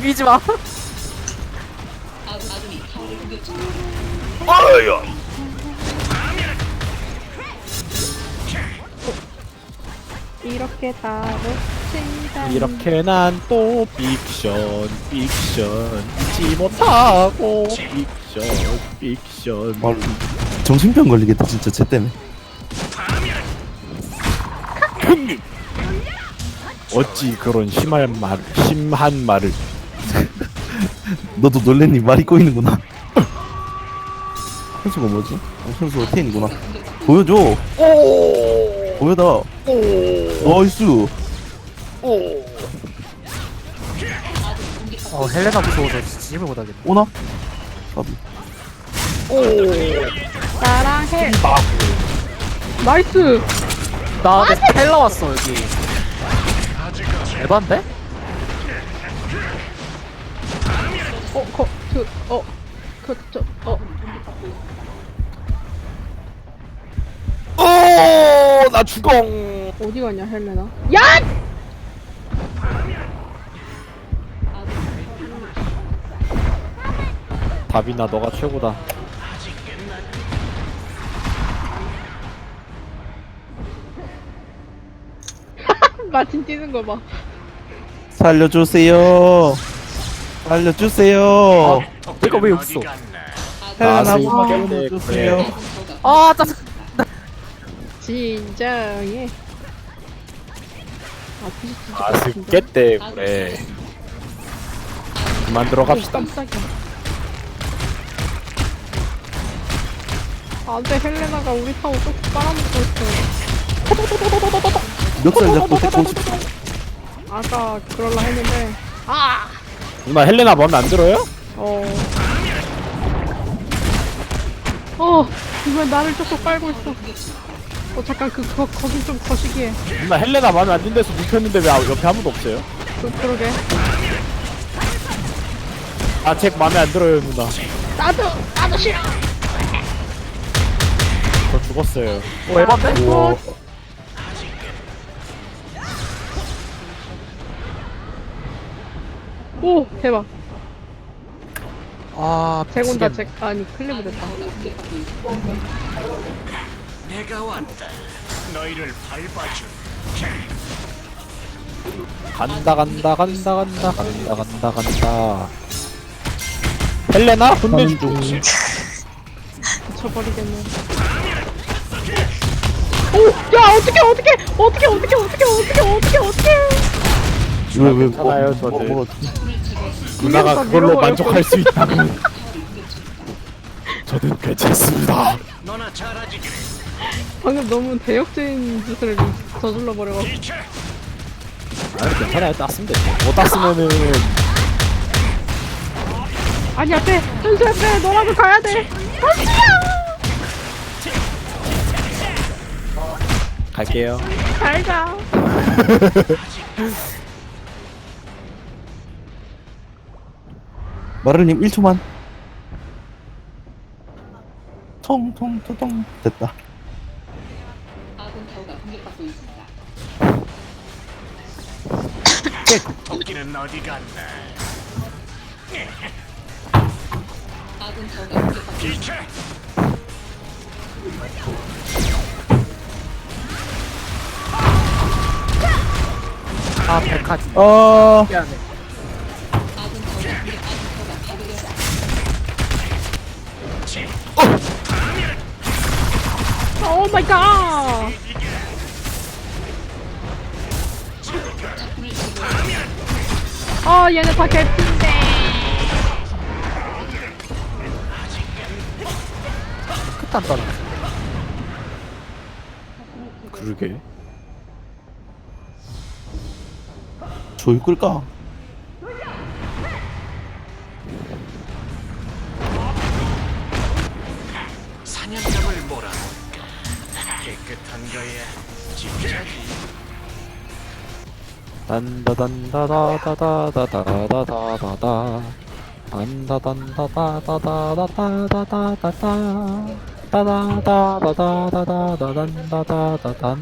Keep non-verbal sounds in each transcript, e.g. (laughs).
비비지 마. (laughs) 아야 이렇게 다 놓친다. 이렇게 난 또 픽션 픽션 잊지 못하고 픽션 픽션 아, 정신병 걸리겠다 진짜 쟤 때문에 어찌 그런 심한 말 심한 말을 너도 놀랬니 말이 꼬이는구나 (laughs) 현수가 뭐지? 어, 현수 테인이구나 보여줘 보여다 나이스 어 헬레나 무서워서 집을 못하겠네. 오나? 사비 사랑해. 나이스. 나내 텔라 왔어 여기. 에반데? 어, 거, 그, 어, 그, 저, 어. 오나 죽어 어디 갔냐, 헬레나? 야! 다비나 너가 최고다 (laughs) 마틴 뛰는 거 봐. 살려주세요 살려주세요 내가 왜 여기 있어? 헬레나 나스 한번 깼네, 살려주세요 그래. 아 짜증. 진정해. 아, 아 습겠대 그래 그만 들어갑시다 깜짝이야. 안 돼, 헬레나가 우리 타워 또 빨아먹고 있어. 멱살 잡고 싶어 아까 그럴라 했는데. 아! 누나 헬레나 마음에 안 들어요? 어. 어, 이번 나를 쪽쪽 빨고 있어. 어, 잠깐, 그, 거, 거긴 좀 거시기해. 누나 헬레나 마음에 안 든데서 눕혔는데 왜 아- 옆에 아무도 없어요? 그, 그러게. 아잭 마음에 안 들어요 누나 나도, 나도 싫어! 저 죽었어요 어 에반데? 어, 오, 대박. 아잭 온다, 미치겠네. 잭. 아니, 클리브 됐다. 간다 간다 간다 간다 간다 간다 간다 헬레나 혼내주 중 미쳐버리겠네. 오! 야, 어떡해, 어떡해! 어떡해, 어떡해, 어떡해, 어떡해, 어떡해, 어떡해! 왜 왜 괜찮아요, 저는. 뭐, 누나가 밀어봐, 그걸로 밀어봐, 만족할 수 있다 저는 괜찮습니다 방금 너무 대역죄인 짓을 저질러 버려가지고. 아니 괜찮아요 땄으면 됐죠 못 땄으면은 아니, 앞에! 현수 앞에! 너라도 가야 돼! 현수야! 갈게요 잘 가. (laughs) 마르님 1초만. 통통통통 됐다. 아 백화지 어. 미안해 오 마이 갓! 아, 얘네 다 개핀데. 끝안 떠나. 그러게 조이 끌까? 깨끗한 거에 집착이 단다단다다다다다다다다다 단다단다다다다다다다다다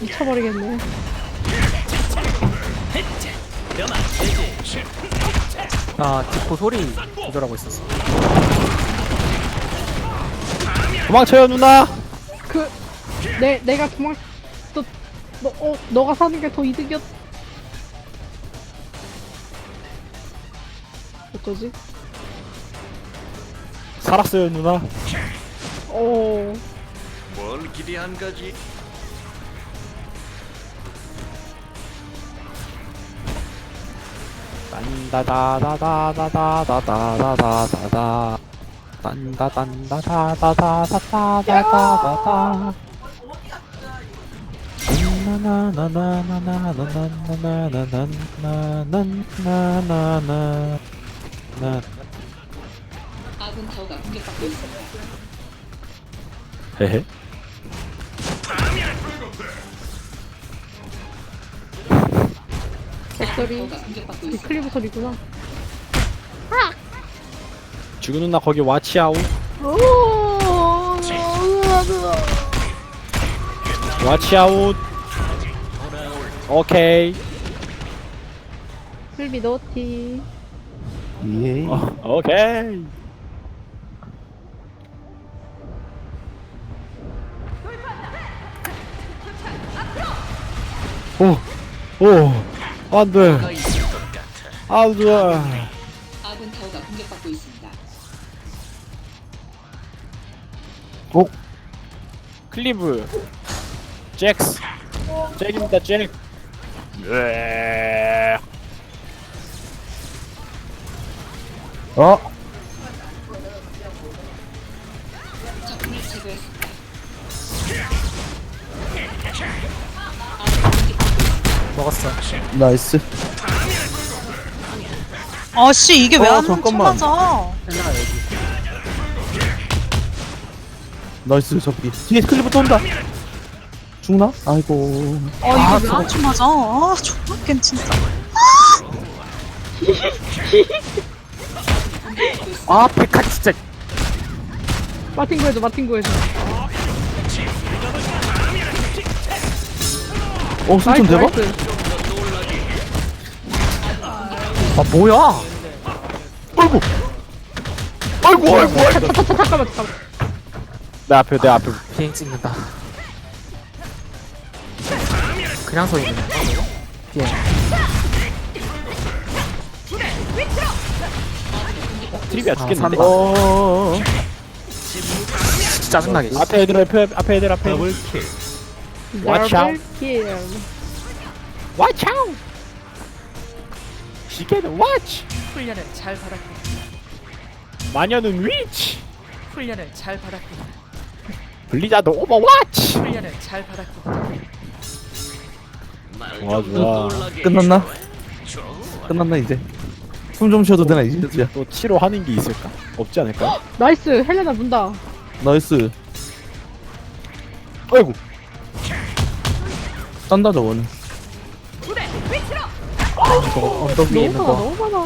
미쳐버리겠네. 나 디코 소리 조절하고 있었어. 도망쳐요 누나 그, 내, 내가 도망, 너, 너, 어, 너가 사는 게 더 이득이었. 어쩌지? 살았어요 누나 어, 뭘 기대한 거지? 딴다다다다다다다다다다 딴다단다다다다다다다다다 나나나나나나나나나나나나나나 아군 타워가 공격받고 있습니다. 헤헤 있습니다. 클리브 소리구나. 죽은 누나 거기 와치아웃. 오, 와치아웃. 오케이. 클비 노티. 예. 어, 오케이. 오 오 안돼. 안돼 아군 타워가 공격받고 있습니다. 오 클리브 잭스 잭입니다 잭 네. 어? 나이스 아씨 이게 왜 어, 안 잠깐만. 맞아? 나이스 잡기 뒤에 클리브 또 온다 죽나? 아이고 아 이게 왜안 맞아? 아 존나 진짜. 아 백화 진짜. 마틴 구해줘, 마틴 구해줘. 어 승천 대박? 나이스. 아 뭐야? 아이고 아이고 아이고 아이고 잠깐만, 잠깐만. 내 앞에 내 앞에 비행 찍는다. 그냥 서 있는? 비행. 트리비아 아, 죽겠는데 산다. 어 진짜 짜증나게. 앞에 애들 앞에 앞에 애들 앞에 애들 Watch out. 킬. Watch out 시계는 watch. 훈련을 잘 받았고 마녀는 위치 훈련을 잘 받았고 블리자드 오버워치 훈련을 잘 받았고 좋아 좋아. 끝났나? 끝났나 이제? 숨 좀 쉬어도 되나 이제? 이제 또 치료하는 게 있을까? 없지 않을까? 나이스, 헬레나 문다. 나이스. 아이고. 짠다 저거는 저거 언덕 위에 너무 있는 많아, 거. 너무 많아.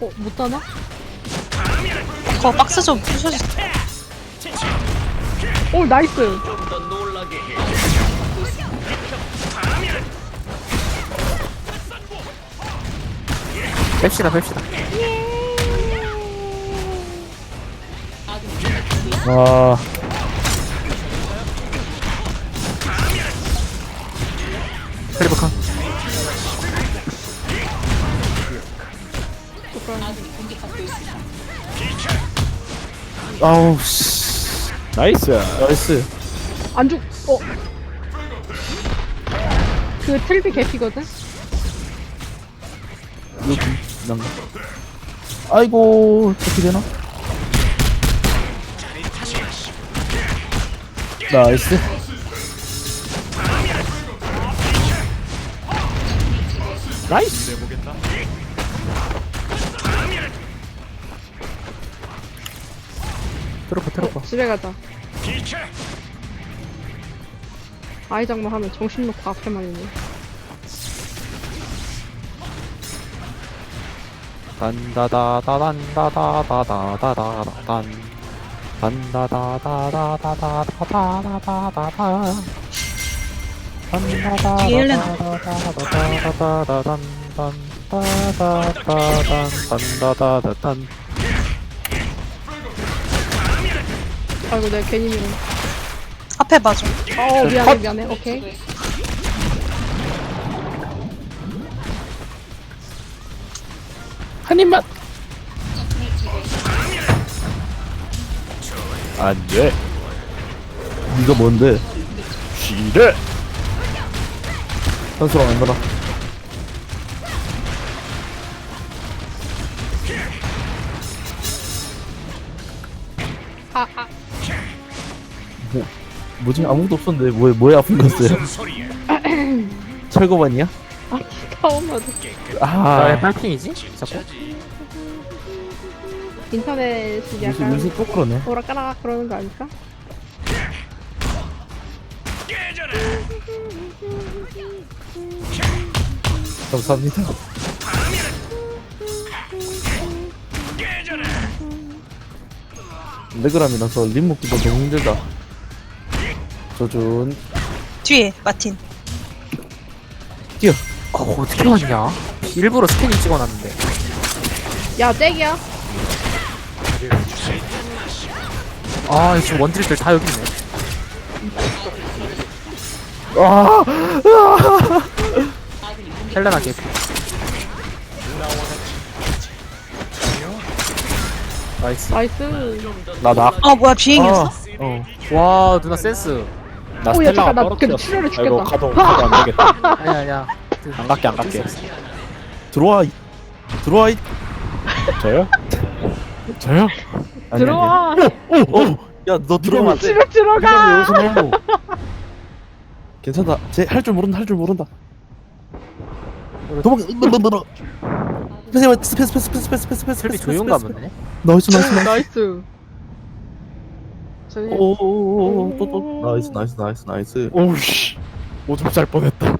어, 못 따나? 그거 박스 좀 부셔주세요. 오, 나이스. 뺍시다 뺍시다. 와 클리브 컷. 아우 씨 나이스 나이스 안 죽, 어. 그 틀비 개피거든? 여기 난가 아이고 어떻게 되나? 나이스 나이스 트로퍼 트로퍼. 집에 가자. 아이 장만 하면 정신 놓고 앞에만 있네. 단다다다단다다다다다단 단다다다다다다다다다다 뒤에 헬레나. 단다다다다다다다다다단 아이고 내가 괜히 밀어 앞에 봐줘. 어 미안해 미안해. 오케이. 한 입만. 안돼. 니가 뭔데? 지뢰. 현수랑 안 가라. 뭐지? 아무것도 없었는데, 뭐에, 뭐에 아픈 거였어요? 무슨 소리야? (laughs) 철거반이야? 처음으로 나왜 아, 빨핑이지? 자꾸. 인터넷이 요새, 약간 요새 또 그러네. 오락가락 그러는 거 아닐까? 감사합니다. 레그람이라서 림 먹기도 너무 힘들다. 저준. 뒤에 마틴. 뛰어. 어, 어떻게 왔냐? 일부러 스캐닝 찍어놨는데. 야 잭이야. 아 지금 원딜들 다 여기 있네. 아, 헬레나 개피 나이스. 나이스. 나나. 아 뭐야 비행이었어? 어. 와 누나 센스 나 오, 야, 스텔라 잠깐, 나 근데 떨어뜨렸어. 출혈해 아이고 죽겠다. 가도 가도 안 되겠다. 아니야 아니야 안 갈게 안 갈게. 들어와 이- 들어와 이- 저요? 저요? 아니, 들어와. 오오야너 들어오면 안돼 집에 들어가. 여기서 너무 (laughs) 괜찮다 쟤할 줄 모른다 할 줄 모른다 도망 너너너너 스페스 스페스 스페스 스페스 스페스 스페스 스페스 슬비 조용 가면 되네 나이스 나이스 나이스 나이스. 저기. 오오오오 또 또. 나이스 나이스 나이스 나이스. 오우씨. 오줌 쌀 뻔했다.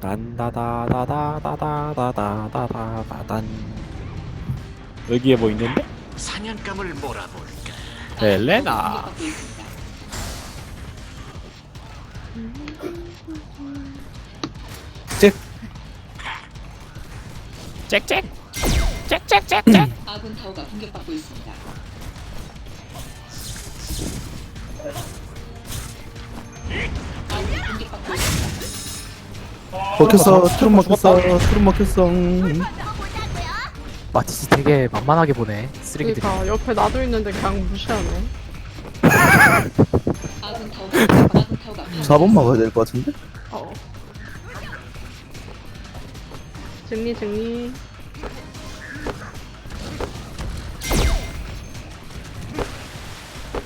단다다다다다다다다다단. 여기에 뭐 있는데? 사냥감을 몰아볼까? 헬레나. 공 격받고 있습니다. 아군 타워가 공격받고 있습니다. 아군이 공격받고 있습니다. 먹혔어. 트름 먹혔어. 트름 먹혔어. 마티지 되게 만만하게 보네 쓰레기들이. 그니까 옆에 나도 있는데 그냥 무시하네. 아군 타워가 아군 타워가 4번 막아야 될 것 같은데 정리 정리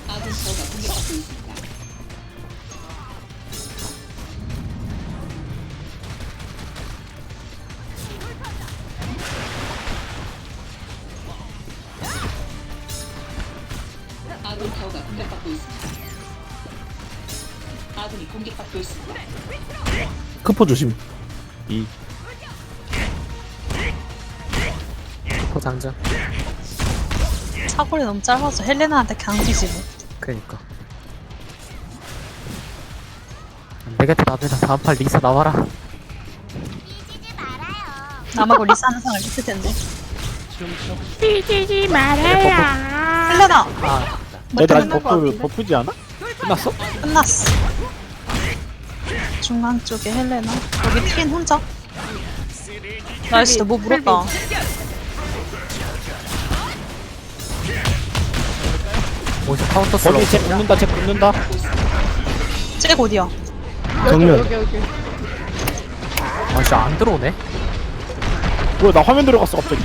아군 타워가 공격받고 있습니다. 아군 타워가 공격받고 있습니다. 아군이 공격받고 있습니다. 크포 조심 이 포 장전 사거리 너무 짧아서 헬레나한테 그냥 뒤지고. 그니까. 안되겠다 나도나 다음 팔 리사 나와라. 남하고 리사 하는 상을 있을 텐데. 삐지지 말아요. 헬레나! 아. 쟤들 아직 끝난 것 버프? 버프지 않아? 끝났어? 끝났어. 중앙 쪽에 헬레나. 여기 틴 혼자? 나이스 뭐 물었다 어디서 카운터 슬로 거기 쟤 붙는다 쟤 붙는다. 쟤 어디야. 여기 정면. 여기 여기 아 진짜 안 들어오네? 뭐야 나 화면 들어갔어 갑자기.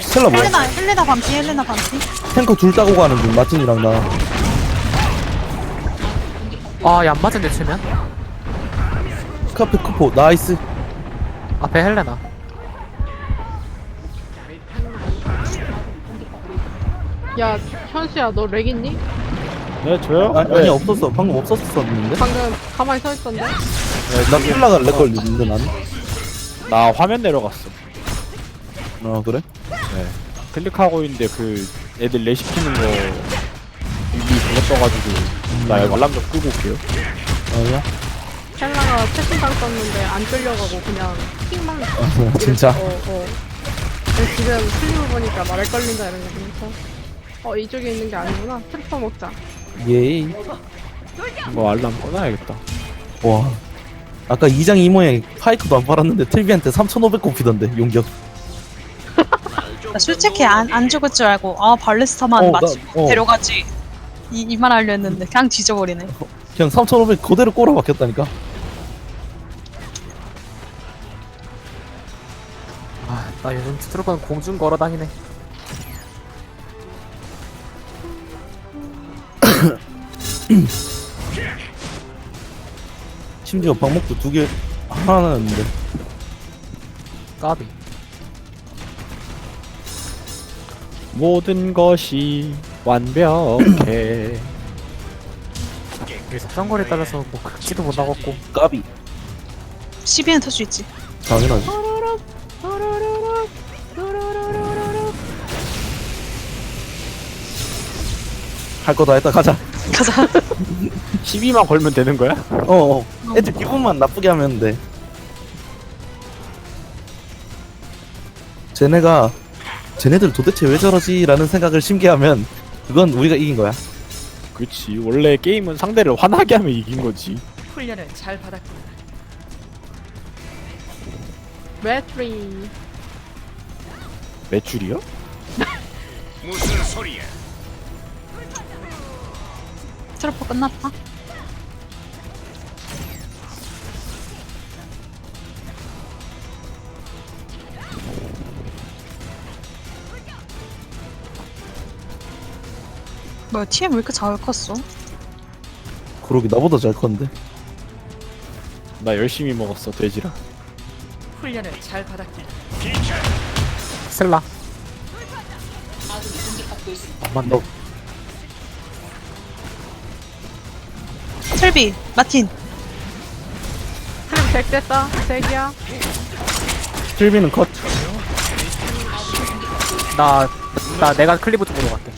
스텔라 뭐야? 헬레나 헬레나 반피 헬레나 반피. 탱커 둘 따고 가는 중 마틴이랑 나. 아야 안 맞은데 최면? 카페 크포 나이스. 앞에 헬레나 야 현수야 너 렉 있니? 네 저요? 아니, 아니 없었어. 방금 없었었는데? 방금 가만히 서 있던데? 나 킬라가 렉 걸리는데 나는? 나 화면 내려갔어. 아 그래? 클릭하고 있는데 그 애들 레 시키는 거 이미 그거 떠가지고 나 이거 알람 좀 끄고 올게요. 아야 켈라가 채팅방 썼는데 안 끌려가고 그냥 핑만 아, 진짜? 어, 어. 근데 지금 클립을 보니까 말을 걸린다 이런 거 보니까 어 이쪽에 있는 게 아니구나. 트리퍼 먹자. 예이. 뭐 알람 꺼놔야겠다. 와. 아까 2장 이모에 파이크도 안 팔았는데 틀비한테 3,500 꼽히던데 용격. (laughs) 나 솔직히 안, 안 죽을 줄 알고 아 발레스타만 어, 나- 맞추 어. 데려가지. 이, 이 말 하려 했는데 그냥 뒤져버리네. (laughs) 그냥 3,500 그대로 꼬라 박혔다니까. 아 나 요즘 스트로크는 공중 걸어 다니네 심지어 방목도 두 개 하나였는데. 까비. 모든 것이 완벽해. 여기서 쌍거리에 따라서 뭐 극치도 못 나갔고. 까비. 12는 탈 수 있지. 당연하지. 할 거 다 했다 가자 가자 12만 걸면 되는 거야? 어 어 애들 기분만 나쁘게 하면 돼 쟤네가 쟤네들 도대체 왜 저러지? 라는 생각을 심게 하면 그건 우리가 이긴 거야 그렇지 원래 게임은 상대를 화나게 하면 이긴 거지 훈련을 잘 받았구나. 배터리 매출이요? 무슨 소리야? 트로퍼 끝났다. 뭐야 TM 왜 이렇게 잘 컸어? 그러기 나보다 잘 컸는데. 나 열심히 먹었어 돼지라 훈련을 잘 공격받고 있습니다. 안만 너 틀비 마틴. 100 됐다. 100이야. 틀비는 컷. 나, 나 내가 클리브 쪽으로 갈게.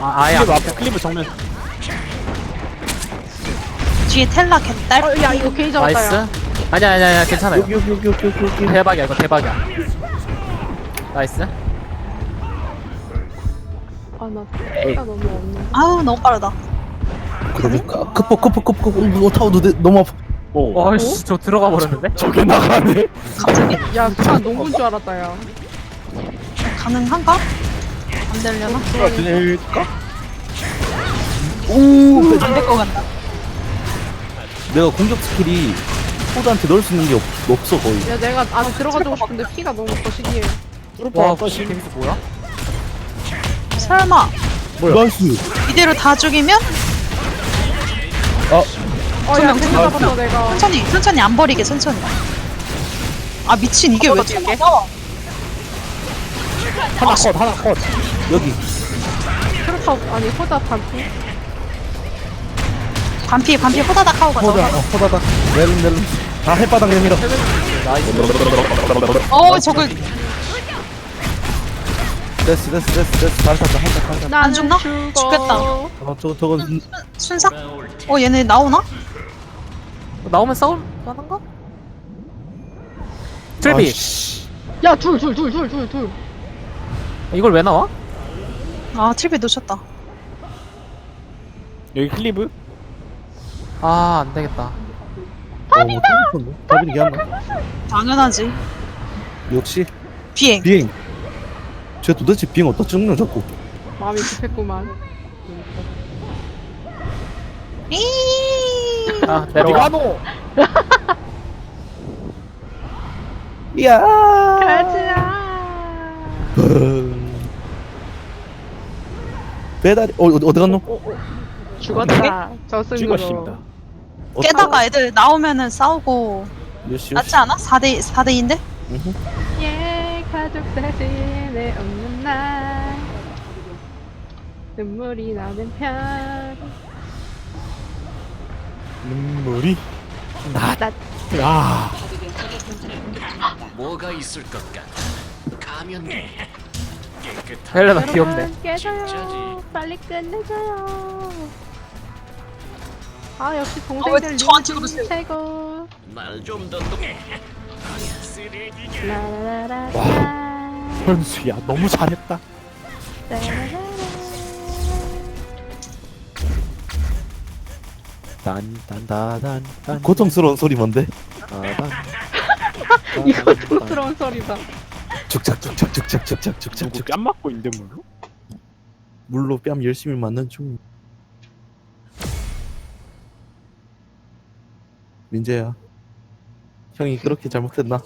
아, 아예 안 클리브 앞에 클리브 정면. 뒤에 텔라 개딸. 어, 야 이거 게이 잡았다 나이스. 야. 아니야, 아니야, 아니야, 괜찮아요. 여기 여기 여기 여기 여기 여기. 대박이야, 이거 대박이야. 나이스. 아 나 피가 너무 없네. 아우 너무 빠르다 그러니까. 크포 크포 크포 오 타워도 돼- 너무 아파. 오 어이씨, 저 들어가 버렸는데? (laughs) 저게 나가네. 갑자기? 야 피가 너무 줄 알았다 야. 가능한가? 안 되려나? 될까? 안될 것 같다. 내가 공격 스킬이 포드한테 넣을 수 있는 게 없, 없어 거의. 야 내가 안에 들어가주고 싶은데 피가 너무 거시기해. 와, 데미지 뭐야? 설마. 나이스. 이대로 다 죽이면 어야 잡았어. 내가. 천천히 천천히 안 버리게 천천히. 아 미친 이게 왜 튀어나와 하나 컷 하나 컷. 여기. 트루퍼 아니 호다 반피. 반피 반피 호다닥 하고 가자. 포다 어 포다다 멜름 멜름 다 햇바닥 내밀어. 어 저걸 됐어 됐어 됐어 됐어. 잘 탔다 한타 한타. 나는 죽나? 죽겠다. 어. 저거 저건 순삭? 어 얘네 나오나? 나오면 싸울 만한가? 트리비! 아이씨. 야, 둘, 둘, 둘, 둘, 둘, 둘. 이걸 왜 나와? 아 트리비 놓쳤다 여기 클리브 아, 안 되겠다. 어, 뭐 텔레폰도? 답이 얘기한다 당연하지 역시 비행 비행 쟤 도대체 비행 어디다 찍는 자꾸 마음이 급했구만. 이 아, 내려와. 노 (laughs) 이야 가자. 배달이 어 어디, 어디 갔노? 죽었다. 저승으로. 찍었습니다 어디- 깨다가 애들 나오면은 싸우고 요시 낫지 않아? 4대 4대인데? 음흠. 예, 가족 사진에 없는 날. 눈물이 나는 편. 눈물이 나아 본체를 공격합니다. 뭐가 있을 것 같아. 가면돼. 깨끗한 헬레나 귀엽네. 여러분, 깨져요. 진짜지. 빨리 끝내줘요. 아 역시 아, 동생들 왜 저한테 리무진 그러세요? 최고. 날좀더 똥해. 쓰레기가. 라라라라. 현수야 너무 잘했다 라라라라. 딴딴다단 고통스러운 소리 뭔데? (laughs) 이거 고통스러운 소리다. 죽작죽작 죽작죽작 누구 죽작죽 뺨 맞고 있는데 물로? 물로 뺨 열심히 맞는 중 민재야 형이 그렇게 잘못했나? (laughs)